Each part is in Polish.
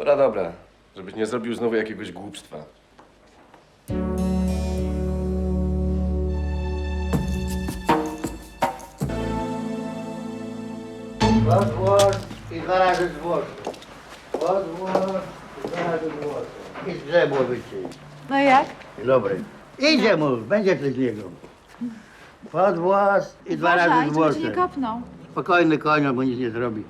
Dobra, dobra. Żebyś nie zrobił znowu jakiegoś głupstwa. Odwłos i dwa razy z. Odwłos i dwa razy z włosu. I z brzegu wyciąć. No jak? Dobry. Idzie mu, będzie coś z niego. Podwłos i dwa razy z żeby cię nie kopnął. Spokojny koniu, bo nic nie zrobi.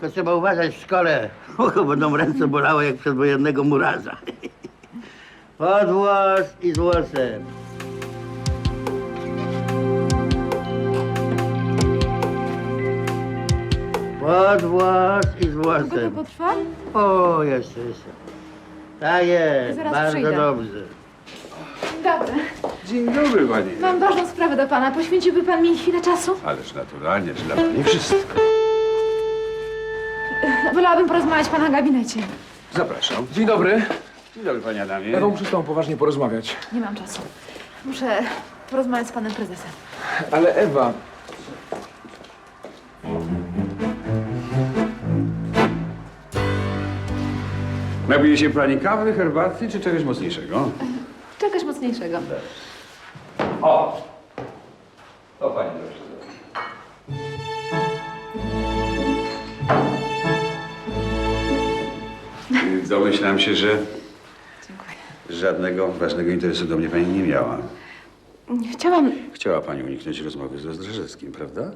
Tylko trzeba uważać w szkole, bo będą ręce bolały jak przedwojennego murarza. Podwłos i z włosem. Podwłos i z Długo to włosem. potrwa? O, jeszcze, jeszcze. Tak jest, Zaraz bardzo przyjdę. dobrze. Dobry. Dzień dobry, panie. Mam ważną sprawę do pana. Poświęciłby pan mi chwilę czasu? Ależ naturalnie, że dla pani wszystko. Wolałabym porozmawiać w pana gabinecie. Zapraszam. Dzień dobry. Dzień dobry, panie Adamie. Ewą, muszę z tobą poważnie porozmawiać. Nie mam czasu. Muszę porozmawiać z panem prezesem. Ale Ewa... Napije się pani kawy, herbaty czy czegoś mocniejszego? Czegoś mocniejszego. O! To pani proszę. Domyślam się, że Dziękuję. żadnego ważnego interesu do mnie pani nie miała. Chciałam... Chciała pani uniknąć rozmowy z Rozdrażewskim, prawda?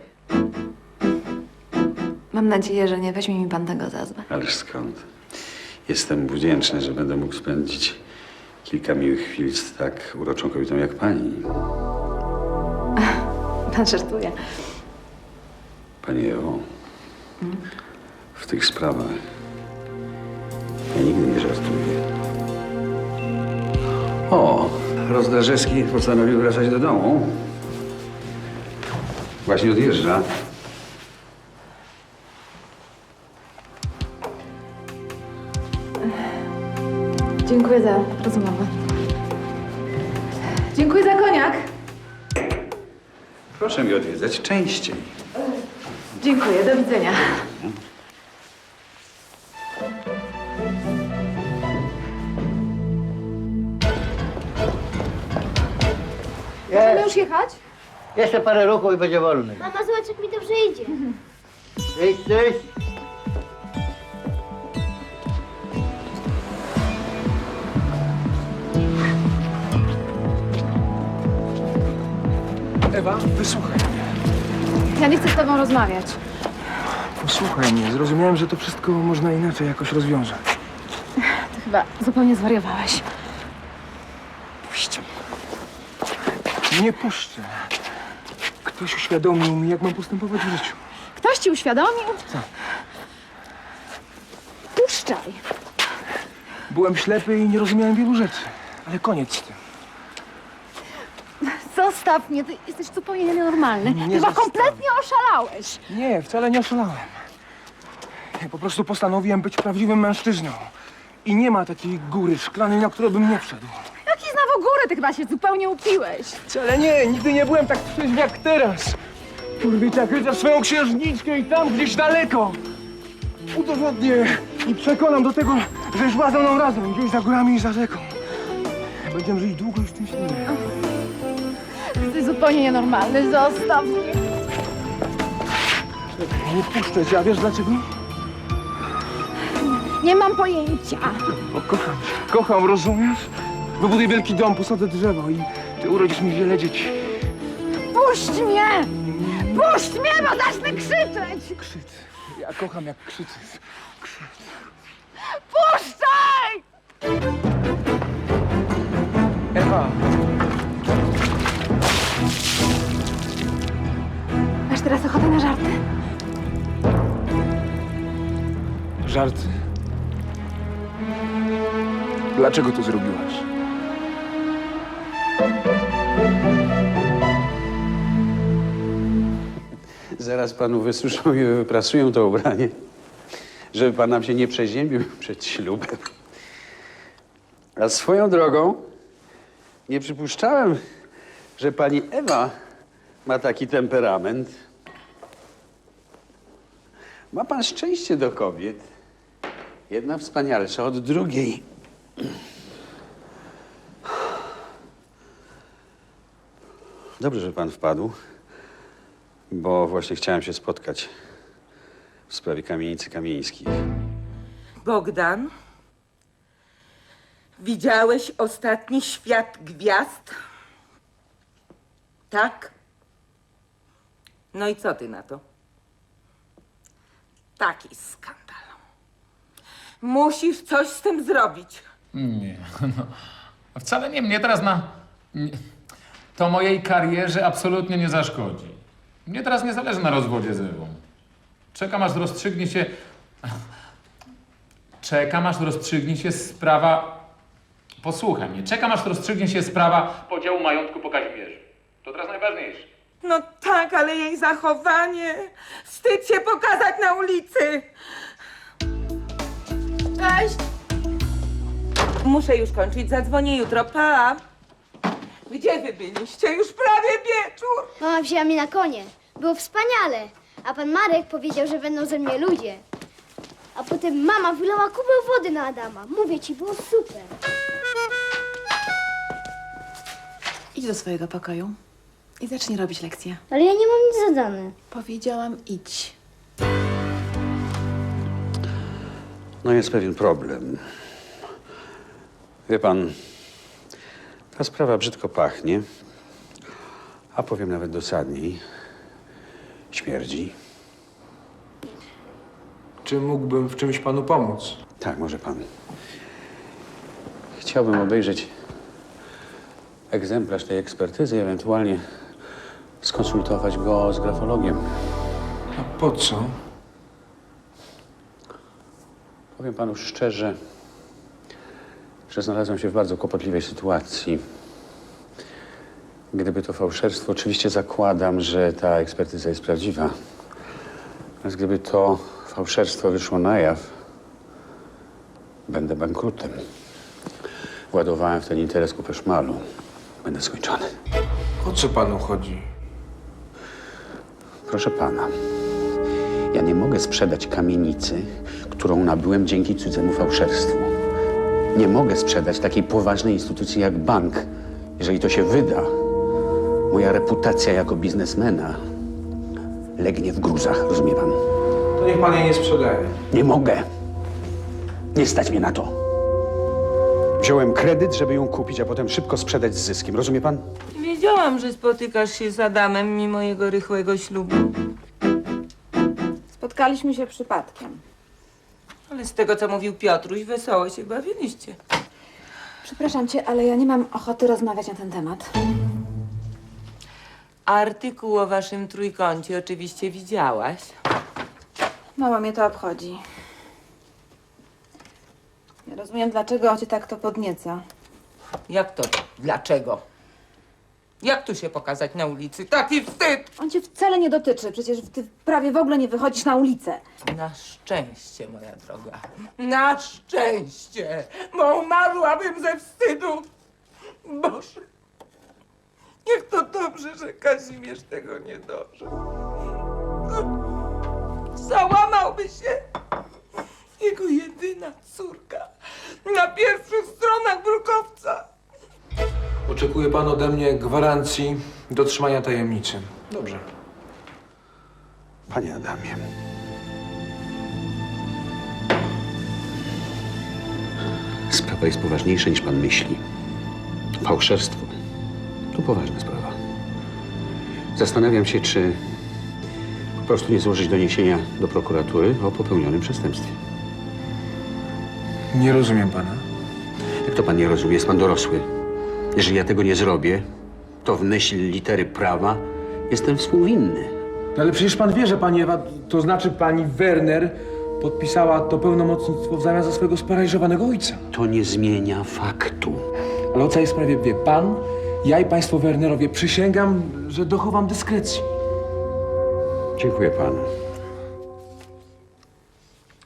Mam nadzieję, że nie weźmie mi pan tego za złe. Ależ skąd? Jestem wdzięczny, że będę mógł spędzić kilka miłych chwil z tak uroczą kobietą jak pani. Pan żartuje. Pani Ewo, w tych sprawach ja nigdy nie żartuję. O, Rozdrażewski postanowił wracać do domu. Właśnie odjeżdża. Dziękuję za rozmowę. Dziękuję za koniak. Proszę mi odwiedzać częściej. Dziękuję. Do widzenia. Możemy Jest. już jechać? Jeszcze parę ruchów i będzie wolny. Mama, zobacz, jak mi dobrze idzie. Idź, idź. Ewa, wysłuchaj mnie. Ja nie chcę z tobą rozmawiać. Posłuchaj mnie. Zrozumiałem, że to wszystko można inaczej jakoś rozwiązać. Ty chyba zupełnie zwariowałeś. Puść mnie. Nie puszczę. Ktoś uświadomił mi, jak mam postępować w życiu. Ktoś ci uświadomił? Co? Puszczaj. Byłem ślepy i nie rozumiałem wielu rzeczy. Ale koniec z tym. Zostaw mnie, ty jesteś zupełnie nienormalny. Nie ty chyba zostawię. kompletnie oszalałeś. Nie, wcale nie oszalałem. Ja po prostu postanowiłem być prawdziwym mężczyzną. I nie ma takiej góry szklanej, na którą bym nie wszedł. Góry, ty chyba się zupełnie upiłeś. Wcale nie, nigdy nie byłem tak trzeźwy jak teraz. Kurwica kryta swoją księżniczkę i tam gdzieś daleko. Udowodnię i przekonam do tego, że szła ze mną razem, gdzieś za górami i za rzeką. Będziemy żyć długo i szczęśliwie. Jesteś zupełnie nienormalny, zostaw mnie. Nie puszczę cię, a wiesz dlaczego? Nie mam pojęcia. Bo kocham cię. Kocham, rozumiesz? Wybuduję wielki dom, posadzę drzewo i ty urodzisz mi wiele dzieci. Puść mnie! Puść mnie, bo zacznę krzyczeć! Krzyc. Ja kocham jak krzyczysz. Krzyc. Puszczaj! Ewa, Masz teraz ochotę na żarty? żarty. Dlaczego to zrobiłaś? Zaraz panu wysuszą i wyprasują to ubranie, żeby pan nam się nie przeziębił przed ślubem. A swoją drogą nie przypuszczałem, że pani Ewa ma taki temperament. Ma pan szczęście do kobiet. Jedna wspanialsza od drugiej. Dobrze, że pan wpadł, bo właśnie chciałem się spotkać w sprawie kamienicy kamieńskich. Bogdan, widziałeś ostatni świat gwiazd? Tak? No i co ty na to? Taki skandal. Musisz coś z tym zrobić. Nie, no. Wcale nie mnie teraz na. nie- To mojej karierze absolutnie nie zaszkodzi. Mnie teraz nie zależy na rozwodzie z Ewą. Czekam aż rozstrzygnie się. Czekam aż rozstrzygnie się sprawa. Posłuchaj mnie. Czekam aż rozstrzygnie się sprawa podziału majątku po Kazimierzu. To teraz najważniejsze. No tak, ale jej zachowanie. Wstyd się pokazać na ulicy. Cześć! Muszę już kończyć, zadzwonię jutro. Pa! Gdzie wy byliście? Już prawie wieczór. Mama wzięła mnie na konie. Było wspaniale. A pan Marek powiedział, że będą ze mnie ludzie. A potem mama wylała kubę wody na Adama. Mówię ci, było super. Idź do swojego pokoju i zacznij robić lekcję. Ale ja nie mam nic zadane. Powiedziałam idź. No jest pewien problem. Wie pan, ta sprawa brzydko pachnie, a powiem nawet dosadniej. Śmierdzi. Czy mógłbym w czymś panu pomóc? Tak, może pan. Chciałbym obejrzeć egzemplarz tej ekspertyzy, ewentualnie skonsultować go z grafologiem. A po co? Powiem panu szczerze, że znalazłem się w bardzo kłopotliwej sytuacji. Gdyby to fałszerstwo, oczywiście zakładam, że ta ekspertyza jest prawdziwa. Natomiast gdyby to fałszerstwo wyszło na jaw, będę bankrutem. Władowałem w ten interes kupę szmalu. Będę skończony. O co panu chodzi? Proszę pana, ja nie mogę sprzedać kamienicy, którą nabyłem dzięki cudzemu fałszerstwu. Nie mogę sprzedać takiej poważnej instytucji jak bank. Jeżeli to się wyda, moja reputacja jako biznesmena legnie w gruzach, rozumie pan? To niech pan jej nie sprzedaje. Nie mogę. Nie stać mnie na to. Wziąłem kredyt, żeby ją kupić, a potem szybko sprzedać z zyskiem. Rozumie pan? Wiedziałam, że spotykasz się z Adamem mimo jego rychłego ślubu. Spotkaliśmy się przypadkiem. Ale z tego, co mówił Piotruś, wesoło się bawiliście. Przepraszam cię, ale ja nie mam ochoty rozmawiać na ten temat. Artykuł o waszym trójkącie oczywiście widziałaś. Mało mnie to obchodzi. Nie rozumiem, dlaczego cię tak to podnieca. Jak to? Dlaczego? Jak tu się pokazać na ulicy? Taki wstyd! On cię wcale nie dotyczy, przecież ty prawie w ogóle nie wychodzisz na ulicę. Na szczęście, moja droga. Na szczęście! Bo umarłabym ze wstydu. Boże. Niech to dobrze, że Kazimierz tego nie dożył. Załamałby się. Jego jedyna córka. Na pierwszych stronach brukowca. Oczekuje pan ode mnie gwarancji dotrzymania tajemnicy. Dobrze. Panie Adamie. Sprawa jest poważniejsza niż pan myśli. Fałszerstwo poważna sprawa. Zastanawiam się, czy po prostu nie złożyć doniesienia do prokuratury o popełnionym przestępstwie. Nie rozumiem pana. Jak to pan nie rozumie? Jest pan dorosły. Jeżeli ja tego nie zrobię, to w myśl litery prawa jestem współwinny. No ale przecież pan wie, że pani Ewa, to znaczy pani Werner, podpisała to pełnomocnictwo w zamian za swojego sparaliżowanego ojca. To nie zmienia faktu. Ale o całej sprawie wie pan, ja i państwo Wernerowie przysięgam, że dochowam dyskrecji. Dziękuję panu.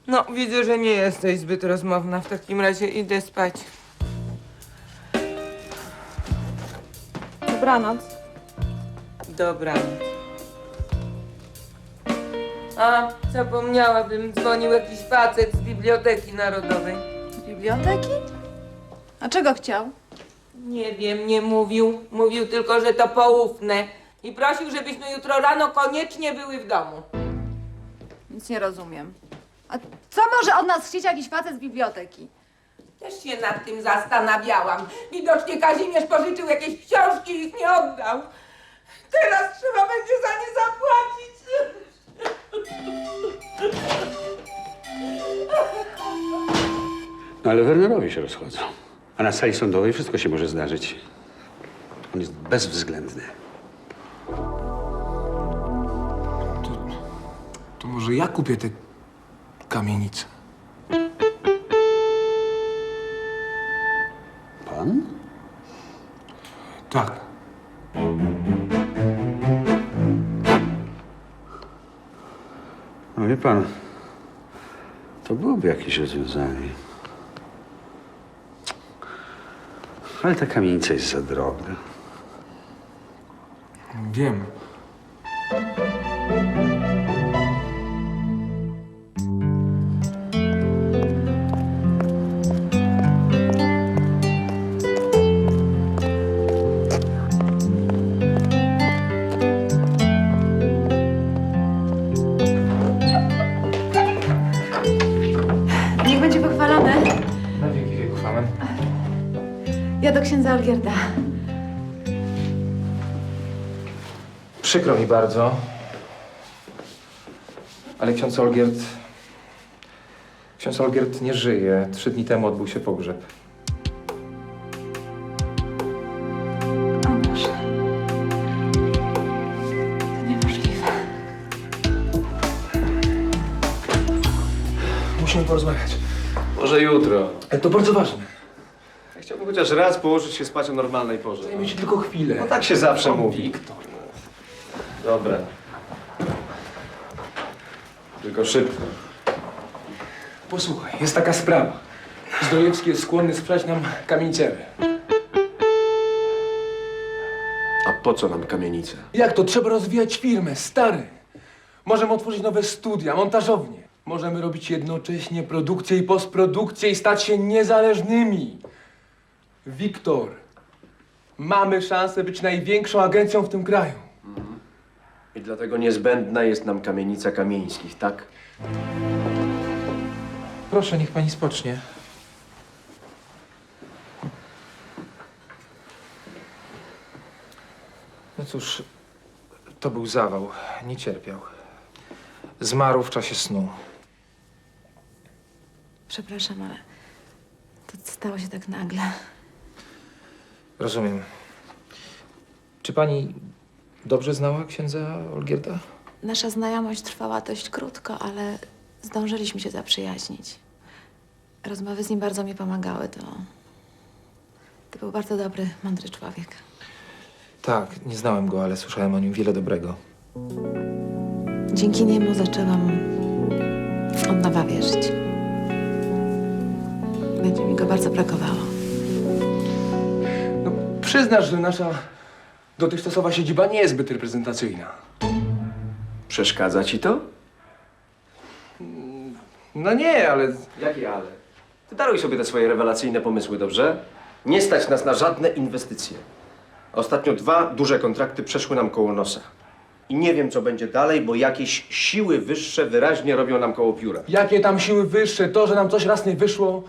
No, widzę, że nie jesteś zbyt rozmowna. W takim razie idę spać. Dobranoc. Dobranoc. A, zapomniałabym, dzwonił jakiś facet z Biblioteki Narodowej. Biblioteki? A czego chciał? Nie wiem, nie mówił. Mówił tylko, że to poufne. I prosił, żebyśmy jutro rano koniecznie były w domu. Nic nie rozumiem. A co może od nas chcieć jakiś facet z biblioteki? Też się nad tym zastanawiałam. Widocznie Kazimierz pożyczył jakieś książki i ich nie oddał. Teraz trzeba będzie za nie zapłacić. No ale Wernerowie się rozchodzą. A na sali sądowej wszystko się może zdarzyć. On jest bezwzględny. To może ja kupię tę kamienicę. Pan? Tak. No wie pan, to byłoby jakieś rozwiązanie. Ale ta kamienica jest za droga. Wiem. Olgierda. Przykro mi bardzo. Ale ksiądz Olgierd... Ksiądz Olgierd nie żyje. Trzy dni temu odbył się pogrzeb. O Boże. To niemożliwe. Musimy porozmawiać. Może jutro. Ale to bardzo ważne. Chociaż raz położyć się spać o normalnej porze. Dajmy ci tylko chwilę. No tak się zawsze O, mówi. Wiktor. Dobra. Tylko szybko. Posłuchaj, jest taka sprawa. Zdrojewski jest skłonny sprzedać nam kamienicę. A po co nam kamienica? Jak to? Trzeba rozwijać firmę, stary. Możemy otworzyć nowe studia, montażownie. Możemy robić jednocześnie produkcję i postprodukcję i stać się niezależnymi. Wiktor, mamy szansę być największą agencją w tym kraju. I dlatego niezbędna jest nam kamienica Kamieńskich, tak? Proszę, niech pani spocznie. No cóż, to był zawał. Nie cierpiał. Zmarł w czasie snu. Przepraszam, ale to stało się tak nagle. Rozumiem. Czy pani dobrze znała księdza Olgierda? Nasza znajomość trwała dość krótko, ale zdążyliśmy się zaprzyjaźnić. Rozmowy z nim bardzo mi pomagały. To, to był bardzo dobry, mądry człowiek. Tak, nie znałem go, ale słyszałem o nim wiele dobrego. Dzięki niemu zaczęłam od nowa wierzyć. Będzie mi go bardzo brakowało. Przyznasz, że nasza dotychczasowa siedziba nie jest zbyt reprezentacyjna. Przeszkadza ci to? No nie, ale Jakie ale? Ty daruj sobie te swoje rewelacyjne pomysły, dobrze? Nie stać nas na żadne inwestycje. Ostatnio dwa duże kontrakty przeszły nam koło nosa. I nie wiem, co będzie dalej, bo jakieś siły wyższe wyraźnie robią nam koło pióra. jakie tam siły wyższe, to, że nam coś raz nie wyszło.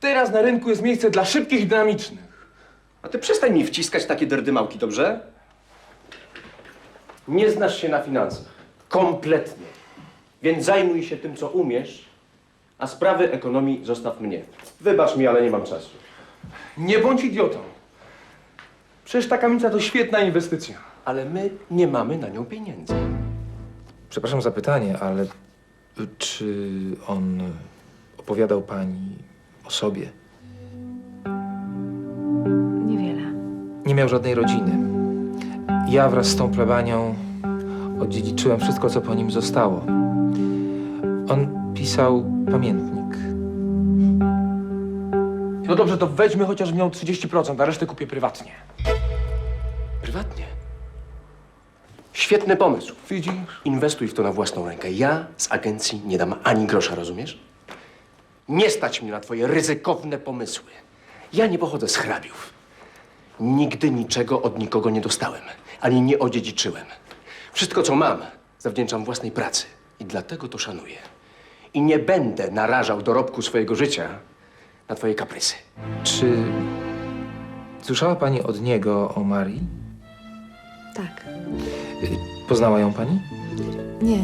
Teraz na rynku jest miejsce dla szybkich i dynamicznych. A ty przestań mi wciskać takie derdymałki, dobrze? Nie znasz się na finansach. Kompletnie. Więc zajmuj się tym, co umiesz, a sprawy ekonomii zostaw mnie. Wybacz mi, ale nie mam czasu. Nie bądź idiotą. Przecież ta kamienica to świetna inwestycja. Ale my nie mamy na nią pieniędzy. Przepraszam za pytanie, ale czy on opowiadał pani o sobie? Miał żadnej rodziny. Ja wraz z tą plebanią odziedziczyłem wszystko, co po nim zostało. On pisał pamiętnik. No dobrze, to weźmy chociaż miał 30%, a resztę kupię prywatnie. Prywatnie. Świetny pomysł. Widzisz? Inwestuj w to na własną rękę. Ja z agencji nie dam ani grosza, rozumiesz? Nie stać mnie na twoje ryzykowne pomysły. Ja nie pochodzę z hrabiów. Nigdy niczego od nikogo nie dostałem, ani nie odziedziczyłem. Wszystko, co mam, zawdzięczam własnej pracy i dlatego to szanuję. I nie będę narażał dorobku swojego życia na twoje kaprysy. Czy słyszała pani od niego o Marii? Tak. Poznała ją pani? Nie,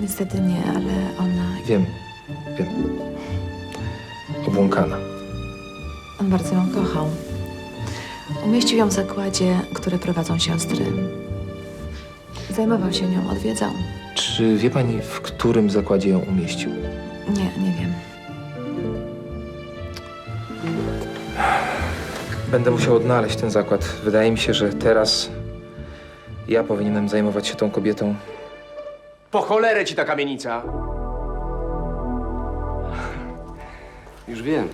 niestety nie, ale ona. Wiem, wiem. Obłąkana. On bardzo ją kochał. Umieścił ją w zakładzie, który prowadzą siostry. Zajmował się nią, odwiedzał. Czy wie pani, w którym zakładzie ją umieścił? Nie, nie wiem. Będę musiał odnaleźć ten zakład. Wydaje mi się, że teraz ja powinienem zajmować się tą kobietą. Po cholerę ci ta kamienica! Już wiem.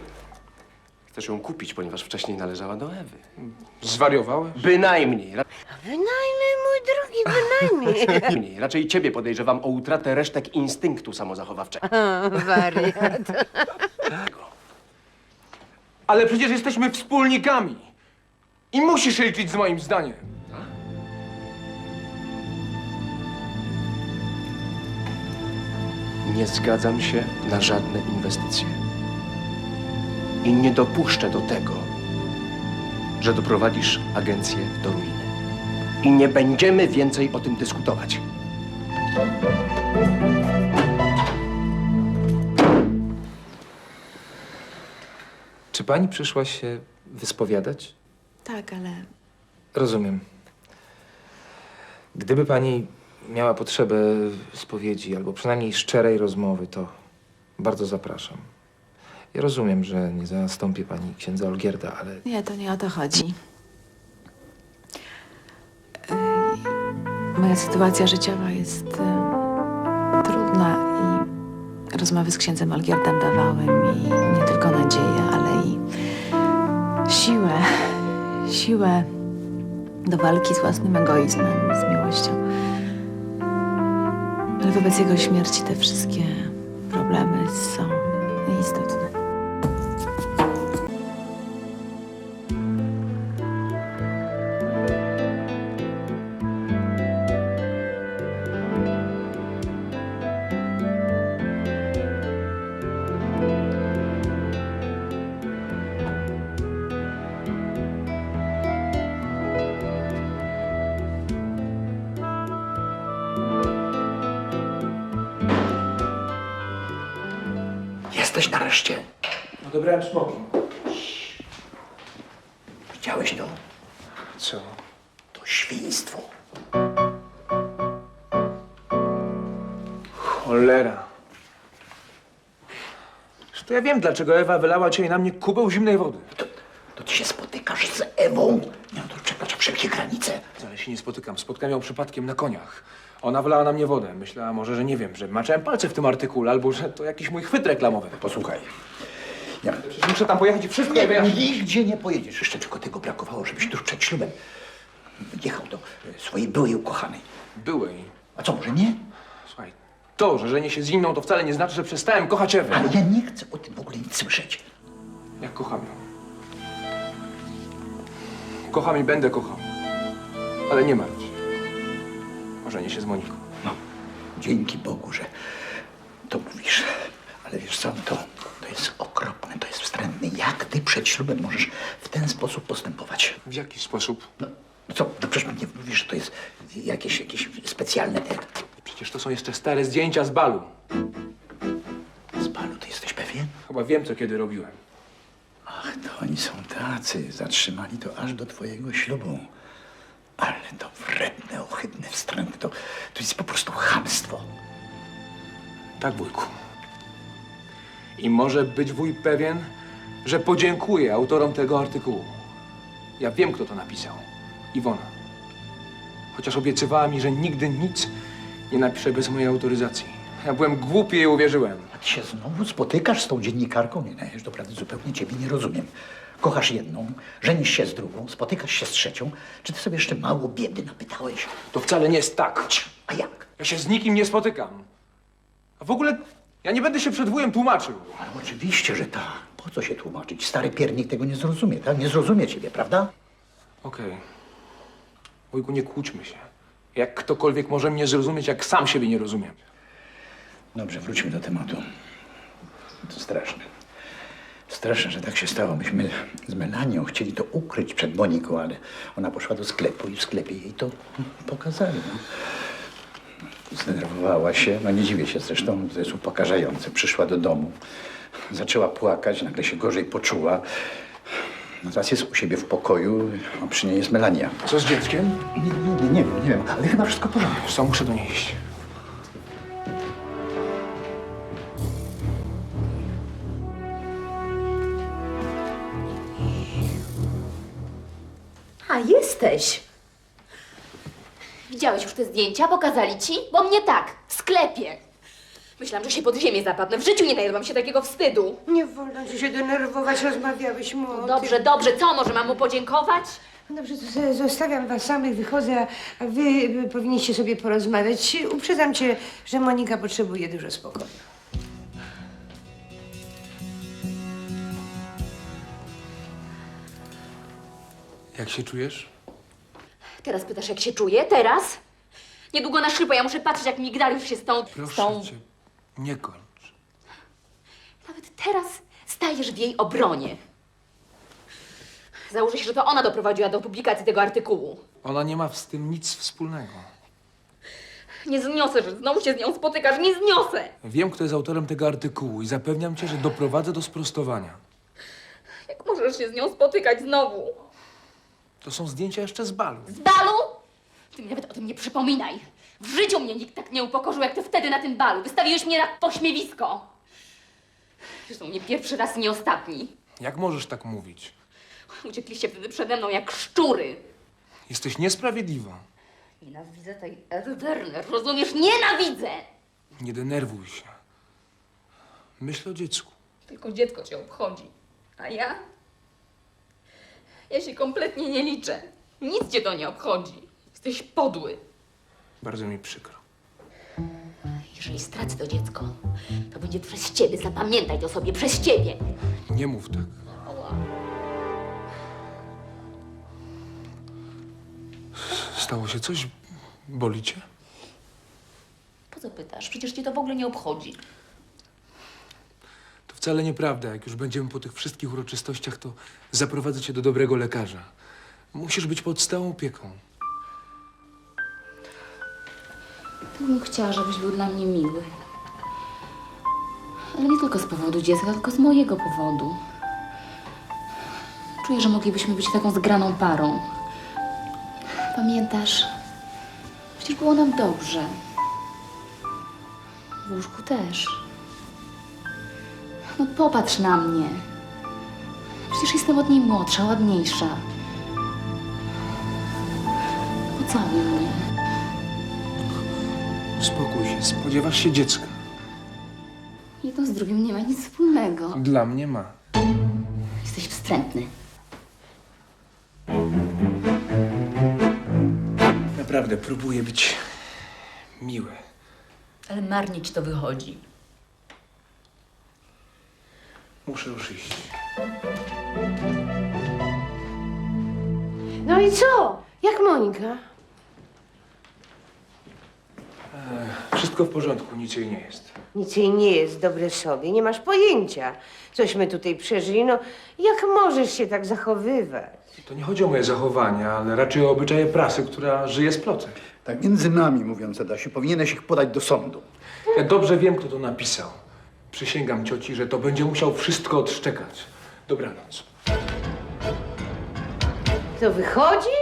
Chcesz ją kupić, ponieważ wcześniej należała do Ewy. Zwariowałeś? Bynajmniej. Ra- Bynajmniej, mój drogi, bynajmniej. Bynajmniej. Raczej ciebie podejrzewam o utratę resztek instynktu samozachowawczego. Wariat. Ale przecież jesteśmy wspólnikami. I musisz liczyć z moim zdaniem. Nie zgadzam się na żadne inwestycje. I nie dopuszczę do tego, że doprowadzisz agencję do ruiny. I nie będziemy więcej o tym dyskutować. Czy pani przyszła się wyspowiadać? Tak, ale Rozumiem. Gdyby pani miała potrzebę spowiedzi albo przynajmniej szczerej rozmowy, to bardzo zapraszam. Ja rozumiem, że nie zastąpię pani księdza Olgierda, ale nie, to nie o to chodzi. Moja sytuacja życiowa jest e, trudna i rozmowy z księdzem Olgierdem dawały mi nie tylko nadzieję, ale i siłę, siłę do walki z własnym egoizmem, z miłością. Ale wobec jego śmierci te wszystkie problemy są nieistotne. To ja wiem, dlaczego Ewa wylała dzisiaj na mnie kubeł zimnej wody. To, to ty się spotykasz z Ewą. Miał to czekać wszelkie granice. Ale się nie spotykam. Spotkałem ją przypadkiem na koniach. Ona wylała na mnie wodę. Myślała może, że nie wiem, że maczałem palce w tym artykule, albo że to jakiś mój chwyt reklamowy. Posłuchaj. Ja Przecież muszę tam pojechać i wszystko nie, wyjaśnić. nigdzie nie pojedziesz. Jeszcze tylko tego brakowało, żebyś tuż przed ślubem jechał do e, swojej byłej ukochanej. Byłej. A co, może nie? To, że żenię się z inną, to wcale nie znaczy, że przestałem kochać Ewę. Ale ja nie chcę o tym w ogóle nic słyszeć. Jak kocham ją. Kocham i będę kochał. Ale nie martw się. Ożenię się z Moniką. No, dzięki Bogu, że to mówisz. Ale wiesz co, to, to jest okropne, to jest wstrętne. Jak ty przed ślubem możesz w ten sposób postępować? W jaki sposób? No, co, no przecież nie mówisz, że to jest jakieś, jakieś specjalne te... Przecież to są jeszcze stare zdjęcia z balu. Z balu, ty jesteś pewien? Chyba wiem, co kiedy robiłem. Ach, to oni są tacy. Zatrzymali to aż do twojego ślubu. Ale to wredne, ohydne, wstrętne. To, to jest po prostu chamstwo. Tak, wujku. I może być wuj pewien, że podziękuję autorom tego artykułu. Ja wiem, kto to napisał. Iwona. Chociaż obiecywała mi, że nigdy nic nie napisze bez mojej autoryzacji. Ja byłem głupi i uwierzyłem. A ty się znowu spotykasz z tą dziennikarką? Nie, nie, już doprawdy zupełnie ciebie nie rozumiem. Kochasz jedną, żenisz się z drugą, spotykasz się z trzecią. Czy ty sobie jeszcze mało biedy napytałeś? To wcale nie jest tak. A jak? Ja się z nikim nie spotykam. A w ogóle ja nie będę się przed wujem tłumaczył. Ale oczywiście, że tak. Po co się tłumaczyć? Stary piernik tego nie zrozumie, tak? Nie zrozumie ciebie, prawda? Okej. Wujku, nie kłóćmy się. Jak ktokolwiek może mnie zrozumieć, jak sam siebie nie rozumiem. Dobrze, wróćmy do tematu. To straszne. Straszne, że tak się stało. Myśmy z Melanią chcieli to ukryć przed Moniką, ale ona poszła do sklepu i w sklepie jej to pokazali. No. Zdenerwowała się, no nie dziwię się zresztą, to jest upokarzające. Przyszła do domu, zaczęła płakać, nagle się gorzej poczuła. No teraz jest u siebie w pokoju, a przy niej jest Melania. Co z dzieckiem? Nie, nie, nie, nie wiem, nie wiem, ale chyba wszystko w porządku. Co, muszę do niej iść. A, jesteś. Widziałeś już te zdjęcia? Pokazali ci? Bo mnie tak, w sklepie. Myślałam, że się pod ziemię zapadnę. W życiu nie najadłam się takiego wstydu. Nie wolno ci się denerwować, rozmawiałyśmy o tym. Dobrze, dobrze, co? Może mam mu podziękować? Dobrze, to zostawiam was samych, wychodzę, a wy y, powinniście sobie porozmawiać. Uprzedzam cię, że Monika potrzebuje dużo spokoju. Jak się czujesz? Teraz pytasz, jak się czuję? Teraz? Niedługo na szybę, ja muszę patrzeć, jak migdaliów się z tą... z Proszę tą... cię, nie kończ. Nawet teraz stajesz w jej obronie. Założę się, że to ona doprowadziła do publikacji tego artykułu. Ona nie ma z tym nic wspólnego. Nie zniosę, że znowu się z nią spotykasz. Nie zniosę! Wiem, kto jest autorem tego artykułu i zapewniam cię, że doprowadzę do sprostowania. Jak możesz się z nią spotykać znowu? To są zdjęcia jeszcze z balu. Z balu? Ty mi nawet o tym nie przypominaj. W życiu mnie nikt tak nie upokorzył, jak ty wtedy na tym balu. Wystawiłeś mnie na pośmiewisko. Zresztą nie pierwszy raz i nie ostatni. Jak możesz tak mówić? Uciekliście wtedy przede mną jak szczury. Jesteś niesprawiedliwa. Nienawidzę tej Ewy Werner, rozumiesz? Nienawidzę! Nie denerwuj się. Myśl o dziecku. Tylko dziecko cię obchodzi. A ja? Ja się kompletnie nie liczę. Nic cię to nie obchodzi. Jesteś podły. Bardzo mi przykro. Jeżeli stracę to dziecko, to będzie przez ciebie. Zapamiętaj to sobie, przez ciebie. Nie mów tak. Stało się coś? Boli cię? Po co pytasz? Przecież cię to w ogóle nie obchodzi. To wcale nieprawda. Jak już będziemy po tych wszystkich uroczystościach, to zaprowadzę cię do dobrego lekarza. Musisz być pod stałą opieką. Bym chciała, żebyś był dla mnie miły. Ale nie tylko z powodu dziecka, tylko z mojego powodu. Czuję, że moglibyśmy być taką zgraną parą. Pamiętasz? Przecież było nam dobrze. W łóżku też. No popatrz na mnie. Przecież jestem od niej młodsza, ładniejsza. Pocałuj mnie. Spokój się, spodziewasz się dziecka. Jedno z drugim nie ma nic wspólnego. Dla mnie ma. Jesteś wstrętny. Naprawdę, próbuję być miły. Ale marnie ci to wychodzi. Muszę już iść. No i co? Jak Monika? Wszystko w porządku, nic jej nie jest. Nic jej nie jest dobre sobie, nie masz pojęcia. Cośmy tutaj przeżyli, no jak możesz się tak zachowywać? To nie chodzi o moje zachowania, ale raczej o obyczaje prasy, która żyje z plotek. Tak między nami, mówiąc Adasiu, powinieneś ich podać do sądu. Ja dobrze wiem, kto to napisał. Przysięgam cioci, że to będzie musiał wszystko odszczekać. Dobranoc. To wychodzisz?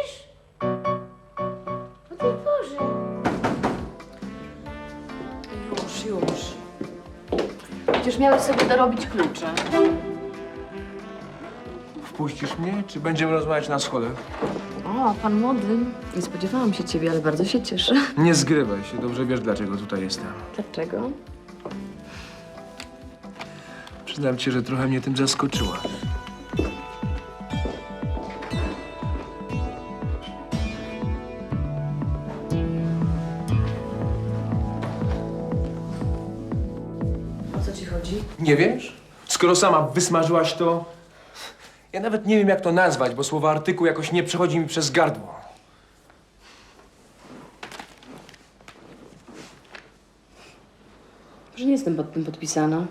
Miałeś sobie dorobić klucze. Wpuścisz mnie, czy będziemy rozmawiać na schodach? O, pan młody. Nie spodziewałam się ciebie, ale bardzo się cieszę. Nie zgrywaj się, dobrze wiesz, dlaczego tutaj jestem. Dlaczego? Przyznam ci, że trochę mnie tym zaskoczyła. Nie wiesz? Skoro sama wysmażyłaś to... Ja nawet nie wiem, jak to nazwać, bo słowo artykuł jakoś nie przechodzi mi przez gardło. Że nie jestem pod tym podpisana.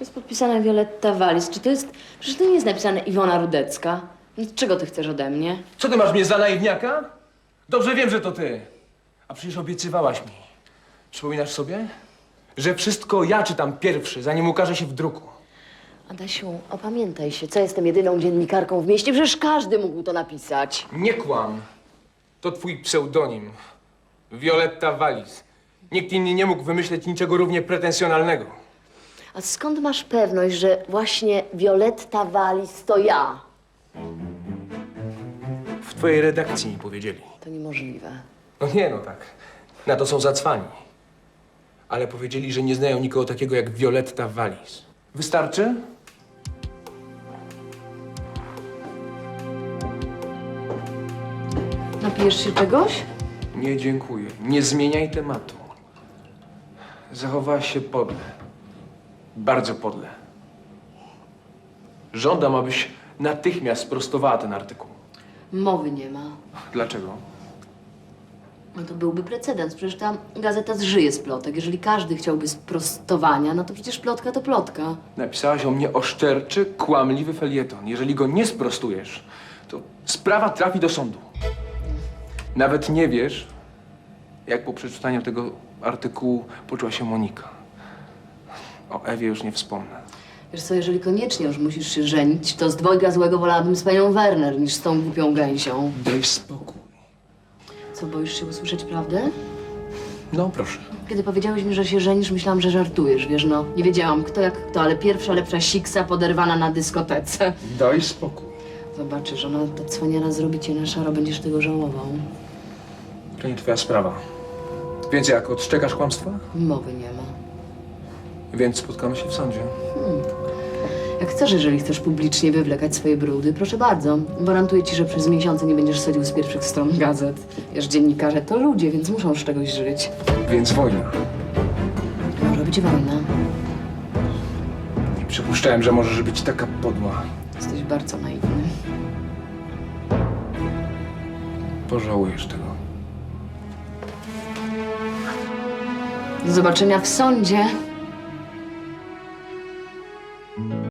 Jest podpisana Wioletta Walis. Czy to jest... Przecież to nie jest napisane Iwona Rudecka. Więc czego ty chcesz ode mnie? Co ty masz mnie za naiwniaka? Dobrze wiem, że to ty. A przecież obiecywałaś mi. Przypominasz sobie? Że wszystko ja czytam pierwszy, zanim ukaże się w druku. Adasiu, opamiętaj się, co jestem jedyną dziennikarką w mieście. Przecież każdy mógł to napisać. Nie kłam. To twój pseudonim. Violetta Wallis. Nikt inny nie mógł wymyśleć niczego równie pretensjonalnego. A skąd masz pewność, że właśnie Violetta Walis to ja? W twojej redakcji mi powiedzieli. To niemożliwe. No nie, no tak. Na to są zacwani. Ale powiedzieli, że nie znają nikogo takiego jak Violetta Wallis. Wystarczy? Napijesz się czegoś? Nie, dziękuję. Nie zmieniaj tematu. Zachowałaś się podle. Bardzo podle. Żądam, abyś natychmiast sprostowała ten artykuł. Mowy nie ma. Dlaczego? No to byłby precedens. Przecież ta gazeta zżyje z plotek. Jeżeli każdy chciałby sprostowania, no to przecież plotka to plotka. Napisałaś o mnie oszczerczy, kłamliwy felieton. Jeżeli go nie sprostujesz, to sprawa trafi do sądu. Nawet nie wiesz, jak po przeczytaniu tego artykułu poczuła się Monika. O Ewie już nie wspomnę. Wiesz co, jeżeli koniecznie już musisz się żenić, to z dwojga złego wolałabym z panią Werner niż z tą głupią gęsią. Daj spokój. Co, boisz się usłyszeć prawdę? No, proszę. Kiedy powiedziałeś mi, że się żenisz, myślałam, że żartujesz, wiesz, no. Nie wiedziałam kto jak kto, ale pierwsza lepsza siksa poderwana na dyskotece. Daj spokój. Zobaczysz, ona ta cwaniara zrobi cię na szaro, będziesz tego żałował. To nie twoja sprawa. Więc jak, odszczekasz kłamstwa? Mowy nie ma. Więc spotkamy się w sądzie. Jak chcesz, jeżeli chcesz publicznie wywlekać swoje brudy, proszę bardzo. Gwarantuję ci, że przez miesiące nie będziesz sadził z pierwszych stron gazet. Wiesz, dziennikarze to ludzie, więc muszą z czegoś żyć. Więc wojna. Może być wojna. Nie przypuszczałem, że możesz być taka podła. Jesteś bardzo naiwny. Pożałujesz tego. Do zobaczenia w sądzie.